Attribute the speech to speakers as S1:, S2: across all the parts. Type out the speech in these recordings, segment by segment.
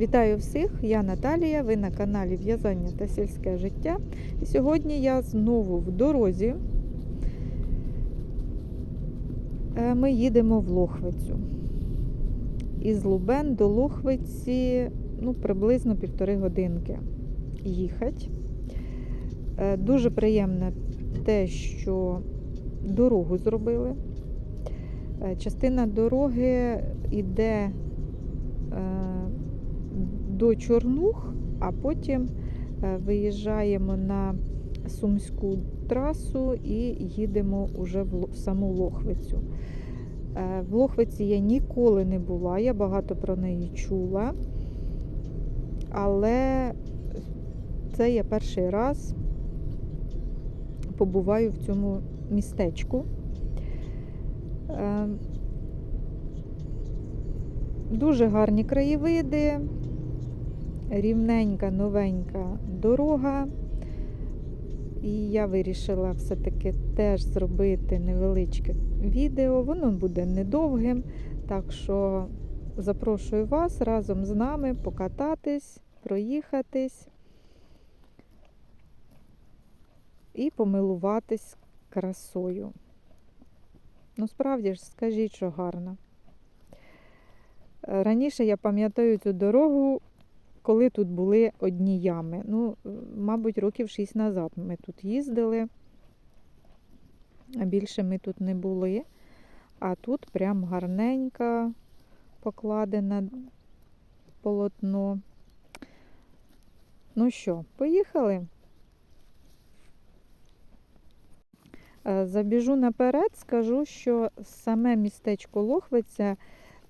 S1: Вітаю всіх! Я Наталія. Ви на каналі В'язання та сільське життя. І сьогодні я знову в дорозі. Е, Ми їдемо в Лохвицю. Із Лубен до Лохвиці ну, приблизно півтори годинки їхати. Е, Дуже приємне те, що дорогу зробили. Е, Частина дороги йде до Чорнух, а потім е, виїжджаємо на Сумську трасу і їдемо уже в саму Лохвицю. Е, В Лохвиці я ніколи не була, я багато про неї чула, але це я перший раз побуваю в цьому містечку. Е, Дуже гарні краєвиди, рівненька, новенька дорога. І я вирішила все-таки теж зробити невеличке відео. Воно буде недовгим, так що запрошую вас разом з нами покататись, проїхатись і помилуватись красою. Ну, справді ж, скажіть, що гарно. Раніше я пам'ятаю цю дорогу, коли тут були одні ями. Ну, мабуть, років 6 назад ми тут їздили, а більше ми тут не були. А тут прям гарненько покладене полотно. Ну що, поїхали? Е, Забіжу наперед, скажу, що саме містечко Лохвиця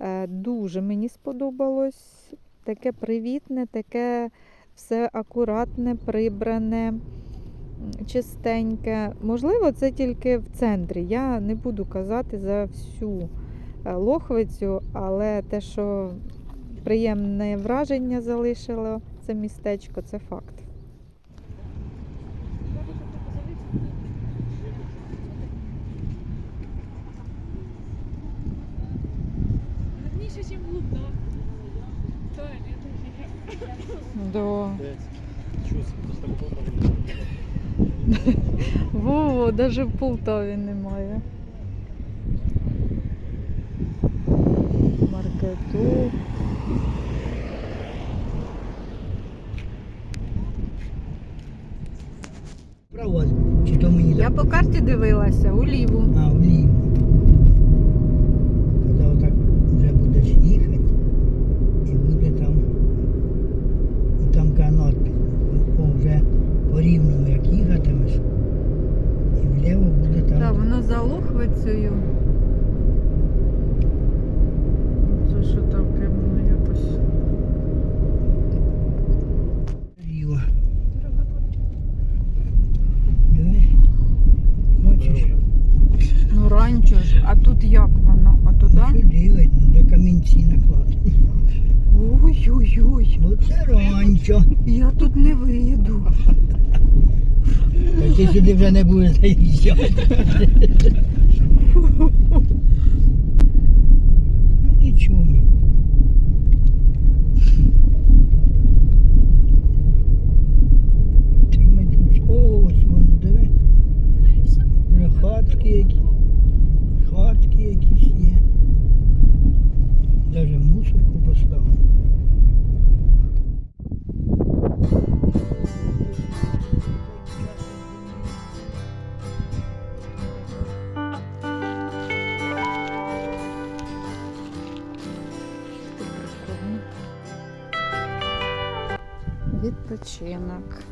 S1: е, дуже мені сподобалось. Таке привітне, таке все акуратне, прибране, чистеньке. Можливо, це тільки в центрі. Я не буду казати за всю е, Лохвицю, але те, що приємне враження залишило це містечко, це факт. Во, навіть в Полтаві немає. Маркету.
S2: Право, чи то мені
S1: Я по карті дивилася уліву.
S2: А, вліво. Коли отак вже будеш їхати, і буде там, і там канат, о, вже по рівному як їхатимеш, і вліво буде там.
S1: Так, воно за Лохвицею. Це що таке воно якось.
S2: Диви. Бачиш?
S1: Ну ранчо ж, а тут як воно? А туди?
S2: Сюди видно, де камінці накладені.
S1: Ой-ой-ой.
S2: Оце ранчо.
S1: Я тут не вийду.
S2: Та ти сюди вже не
S1: Відпочинок.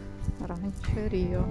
S1: Ранчо Ріо.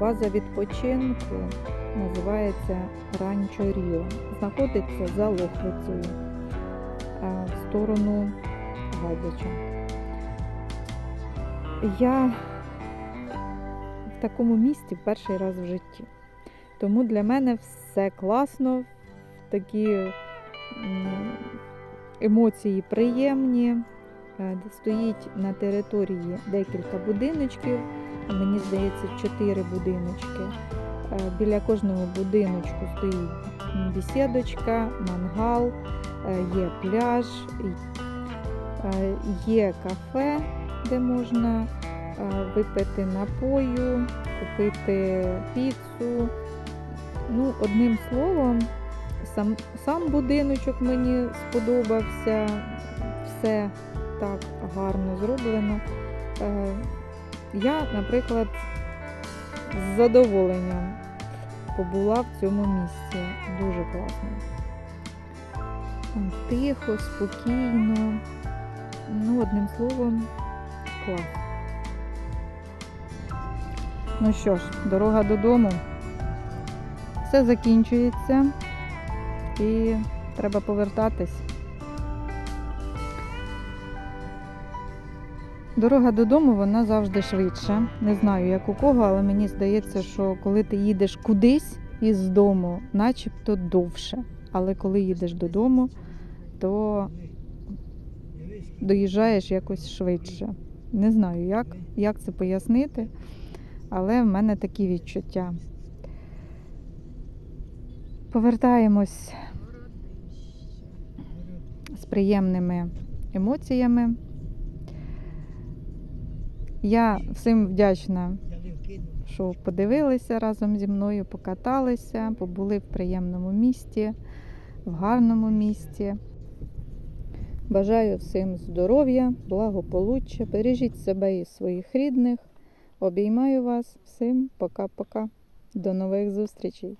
S1: База відпочинку називається Ранчо Ріо. Знаходиться за Лохвицею в сторону Гадяча. Я в такому місті перший раз в житті. Тому для мене все класно, такі емоції приємні. Е, Стоїть на території декілька будиночків, мені здається, чотири будиночки. Е, Біля кожного будиночку стоїть бесідочка, мангал, е, є пляж, е, є кафе, де можна випити напою, купити піцу. Ну, одним словом, сам, сам будиночок мені сподобався, все так гарно зроблено. Я, наприклад, з задоволенням побула в цьому місці. Дуже класно. Тихо, спокійно. Ну, одним словом, клас. Ну що ж, дорога додому. Все закінчується і треба повертатись. Дорога додому вона завжди швидша. Не знаю, як у кого, але мені здається, що коли ти їдеш кудись із дому, начебто довше. Але коли їдеш додому, то доїжджаєш якось швидше. Не знаю, як, як це пояснити, але в мене такі відчуття. Повертаємось з приємними емоціями. Я всім вдячна, що подивилися разом зі мною, покаталися, побули в приємному місті, в гарному місті. Бажаю всім здоров'я, благополуччя, бережіть себе і своїх рідних. Обіймаю вас всім. Пока-пока. До нових зустрічей.